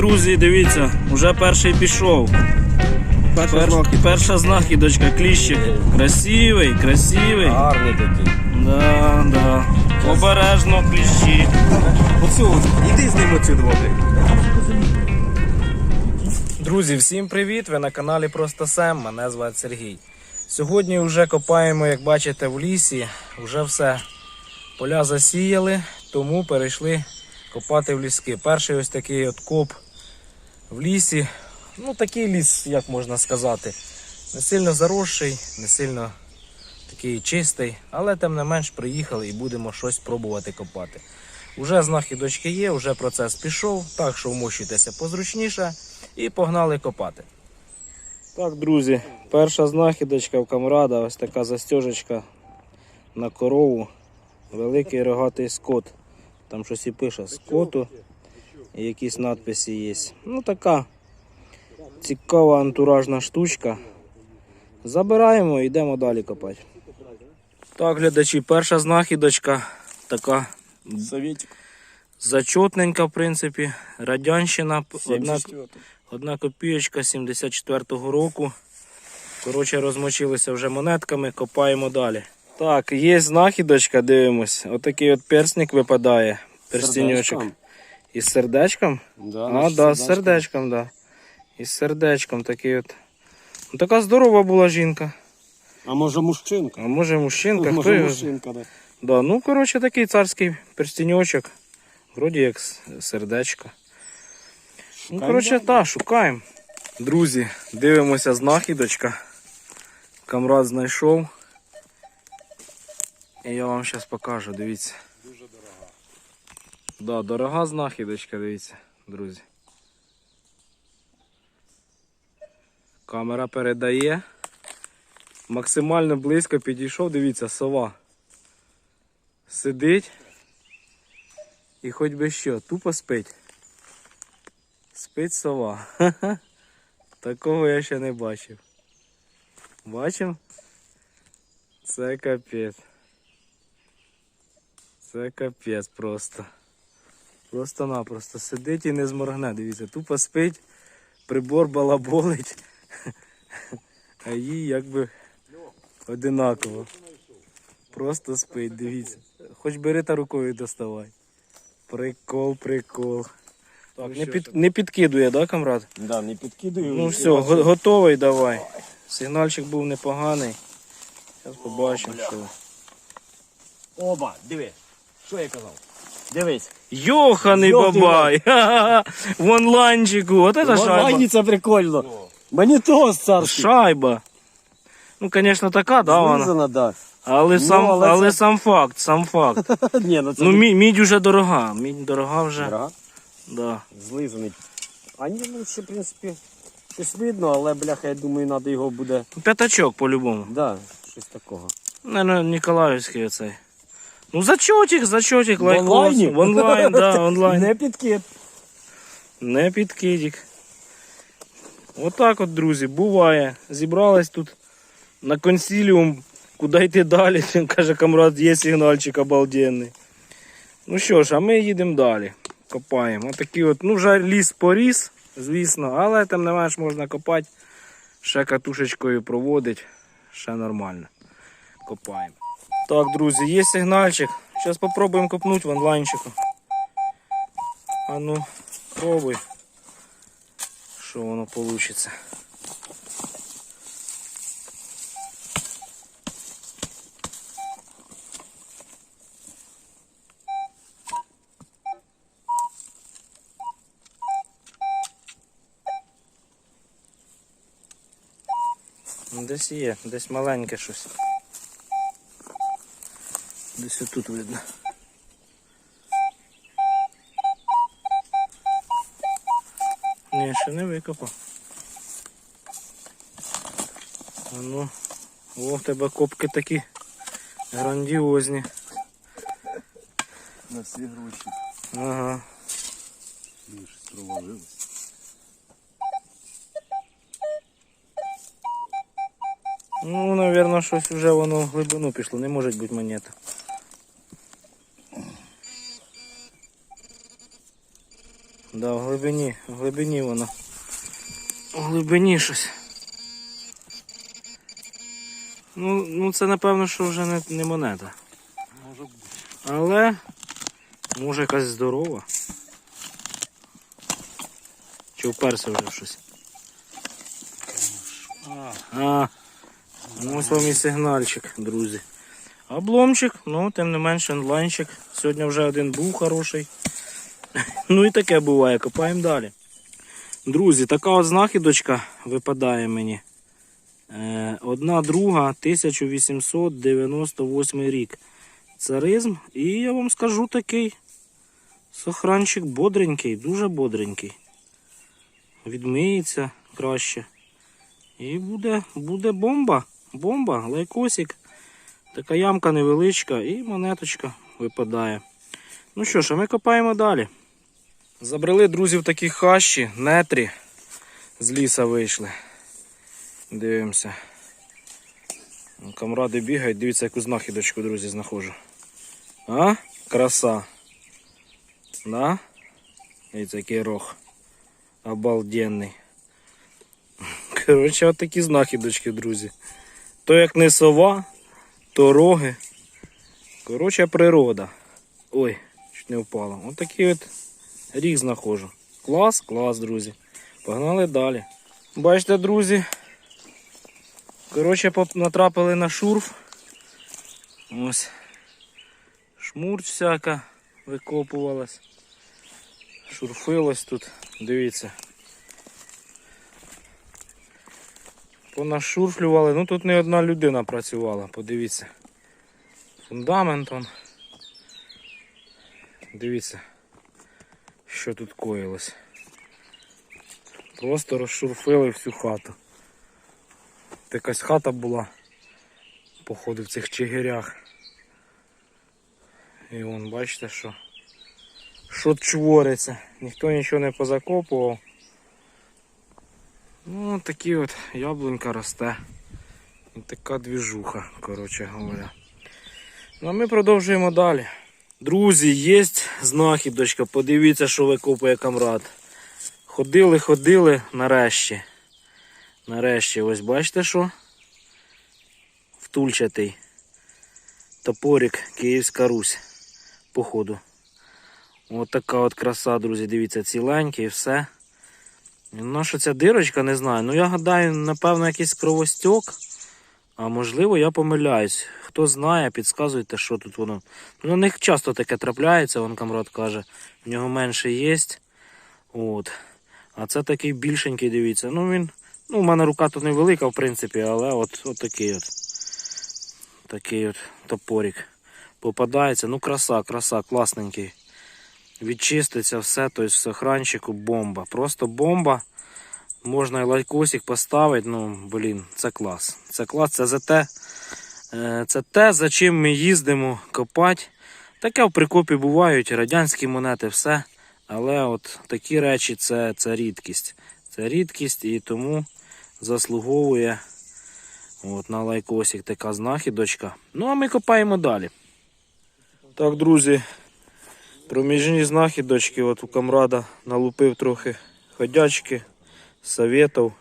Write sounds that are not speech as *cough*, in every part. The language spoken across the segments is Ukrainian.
друзі, дивіться, вже перший пішов. Перша Пер-. Перша знахідочка, кліщик. Красивий, красивий. Гарний такий. Да, да. Обережно кліщі. Оцю, іди з ним оцю дводи. Друзі, всім привіт! Ви на каналі Просто Сем. Мене звати Сергій. Сьогодні вже копаємо, як бачите, в лісі. Вже все поля засіяли, тому перейшли копати в ліски. Перший ось такий от коп в лісі. Ну, такий ліс, як можна сказати. Не сильно заросший, не сильно такий чистий, але тим не менш приїхали і будемо щось пробувати копати. Уже знахідочки є, вже процес пішов, так що вмощуйтеся позручніше і погнали копати. Так, друзі, перша знахідочка в камрада, ось така застежечка на корову. Великий рогатий скот. Там щось і пише скоту. Якісь надписи є. Ну така цікава антуражна штучка. Забираємо і йдемо далі копати. Так, глядачі, перша знахідочка така Совєтик. зачетненька, в принципі. Радянщина, одна, 74. одна копієчка 74-го року. Коротше, розмочилися вже монетками, копаємо далі. Так, є знахідочка, дивимось. Отакий от персник випадає. Перстіньочок. Сердечком. Із сердечком? Да, а, да, з сердечком. да. Із сердечком такий от. Ну, така здорова була жінка. А може мужчинка? А може мужчинка, хто може його? мужчинка, да. Да, ну, коротше, такий царський перстіньочок. Вроді як сердечко. Ну, коротше, так, шукаємо. Друзі, дивимося знахідочка. Камрад знайшов. І я вам зараз покажу, дивіться. Да, дорога знахідочка, дивіться, друзі. Камера передає. Максимально близько підійшов, дивіться, сова. Сидить. І хоч би що, тупо спить. Спить сова. Ха-ха. *laughs* Такого я ще не бачив. Бачив? Це капець. Це капець просто. Просто-напросто сидить і не зморгне. Дивіться, тупо спить, прибор балаболить. *laughs* А їй якби одинаково. Просто спить, дивіться. Хоч бери та рукою доставай. Прикол, прикол. Так, не, під, не підкидує, да, камрад? Да, не підкидаю. Ну все, го- готовий давай. Сигнальчик був непоганий. Зараз побачимо, що. Оба, диви. Що я казав? Дивись. Йоханий бабай! Ха-ха-ха. *laughs* В онлайнчику. От це шайба. Вані це прикольно. Мені того царський. Шайба. Ну, звісно, така, да, вона. Злизана, да. Але, Ну, сам, але але це- сам факт, сам факт. *laughs* Ні, ну це Ну, не мідь, уже дорога. Мідь дорога вже. Дорога. Да. Злизаний. А ні, ну ще, в принципі, щось видно, але, бляха, я думаю, треба його буде. П'ятачок по-любому. Да, щось такого. Наверное, Ніколаївський оцей. Ну, зачотик, зачотик, В лайкос. онлайні? В онлайн, *laughs* да, онлайн. Не підкид. Не підкидік. Отак от, друзі, буває. Зібрались тут на консіліум, куди йти далі. *laughs* Каже, камрад, є сигнальчик обалденний. Ну що ж, а ми їдемо далі. Копаємо. Отакий от, ну вже ліс поріс, звісно, але тим не менш можна копати. Ще катушечкою проводить. Ще нормально. Копаємо. Так, друзі, є сигнальчик. Зараз спробуємо копнути в онлайнчику. А ну, пробуй. Що воно вийде. Десь є, десь маленьке щось. Десь отут видно. Ні, ще не викопав. А ну, о, в тебе копки такі грандіозні. На всі гроші. Ага. Ну, щось провалилось. Ну, напевно, щось вже воно в глибину пішло, не може бути монета. Да, в глибині, в глибині воно. В глибині щось. Ну, ну це напевно, що вже не, не монета. Може бути. Але може якась здорова. Чи вперся вже в щось? А, А, ну ось вам і сигнальчик, друзі. Обломчик, ну, тим не менше, онлайнчик. Сьогодні вже один був хороший. *laughs* Ну і таке буває, копаємо далі. Друзі, така от знахідочка випадає мені. Е, одна друга 1898 рік. Царизм. І я вам скажу такий сохранчик бодренький, дуже бодренький. Відмиється краще. І буде, буде бомба. Бомба, лайкосик. Така ямка невеличка і монеточка випадає. Ну що ж, а ми копаємо далі. Забрали друзі в такі хащі, нетрі. З ліса вийшли. Дивимося. Камради бігають, дивіться, яку знахідочку, друзі, знаходжу. А? Краса. Да? Дивіться, який рог. Обалденний. *laughs* Коротше, от такі знахідочки, друзі. То як не сова, то роги. Коротше, природа. Ой, чуть не впало. Ось такий от ріг знаходжу. Клас, клас, друзі. Погнали далі. Бачите, друзі. Коротше, натрапили на шурф. Ось. Шмурть всяка викопувалась. Шурфилось тут. Дивіться. Понашурфлювали. Ну тут не одна людина працювала, подивіться. Фундамент он. Дивіться, що тут коїлось. Просто розшурфили всю хату. От Якась хата була, походу, в цих чигирях. І вон, бачите, що. Що твориться. Ніхто нічого не позакопував. Ну, такі от яблунька росте. І така двіжуха, коротше говоря. Ну а ми продовжуємо далі. Друзі, є знахідочка. Подивіться, що викопує камрад. Ходили, ходили нарешті. Нарешті, ось бачите що? Втульчатий. Топорик Київська Русь. Походу. Ось така от краса, друзі, дивіться, ціленький і все. Ну, що ця дирочка, не знаю. Ну, я гадаю, напевно, якийсь кровостьок. А можливо, я помиляюсь. Хто знає, підказуйте, що тут воно. Ну, на них часто таке трапляється, вон камрад каже. В нього менше є. От. А це такий більшенький, дивіться. Ну він. Ну, у мене рука тут невелика, в принципі, але от, от такий от. Такий от топорик. Попадається. Ну, краса, краса, класненький. Відчиститься все, тобто в сохранчику бомба. Просто бомба. Можна і лайкосик поставити. Ну, блін, це клас. Це клас, це за те. е, Це те, за чим ми їздимо копати. Таке в прикопі бувають, радянські монети, все. Але от такі речі це, це рідкість. Це рідкість і тому заслуговує от, на лайкосик така знахідочка. Ну, а ми копаємо далі. Так, друзі, проміжні знахідочки. От у камрада налупив трохи ходячки, советов.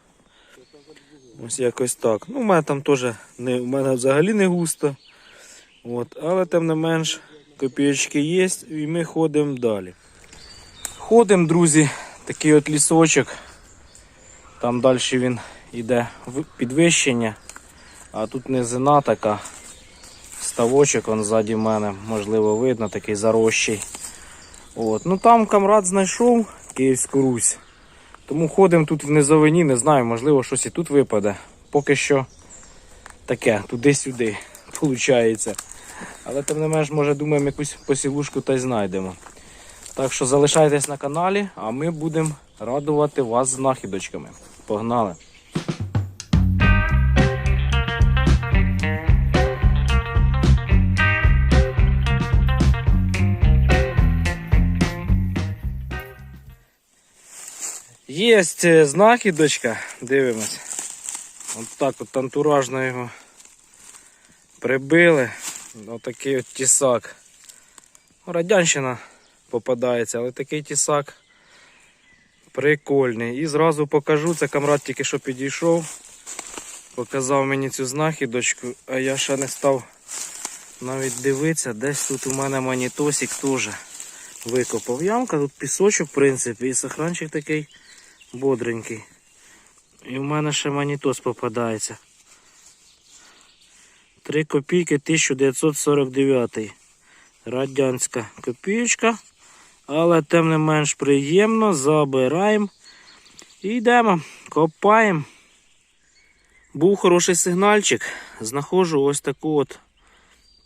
Ось якось так. Ну, у мене там теж не, у мене взагалі не густо. От, але тим не менш копійочки є і ми ходимо далі. Ходимо, друзі, такий от лісочок. Там далі він йде в підвищення, а тут низина така. Ставочок он ззаді мене, можливо, видно, такий зарощий. От. Ну там камрад знайшов Київську Русь. Тому ходимо тут в низовині, не знаю, можливо, щось і тут випаде. Поки що таке, туди-сюди, виходить. Але тим не менш, може, думаємо, якусь посілушку та й знайдемо. Так що залишайтесь на каналі, а ми будемо радувати вас знахідочками. Погнали! Є знахідочка, дивимось. От так от антуражно його прибили. Отакий от тісак. Ну, Радянщина попадається, але такий тісак Прикольний. І зразу покажу, це камрад тільки що підійшов. Показав мені цю знахідочку, а я ще не став навіть дивитися. Десь тут у мене монітосик теж викопав. Ямка, тут пісочок, в принципі, і сохранчик такий бодренький. І в мене ще монітос попадається. 3 копійки 1949. Радянська копійка. Але тим не менш приємно. Забираємо. І йдемо, копаємо. Був хороший сигнальчик. Знаходжу ось таку от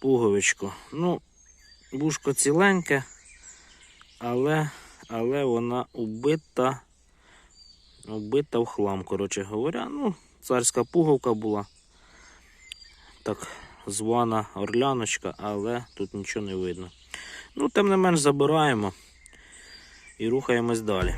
пуговичку. Ну, бушко ціленьке, але, але вона убита. Убита в хлам, коротше говоря. Ну, царська пуговка була. Так звана орляночка, але тут нічого не видно. Ну, тим не менш забираємо і рухаємось далі.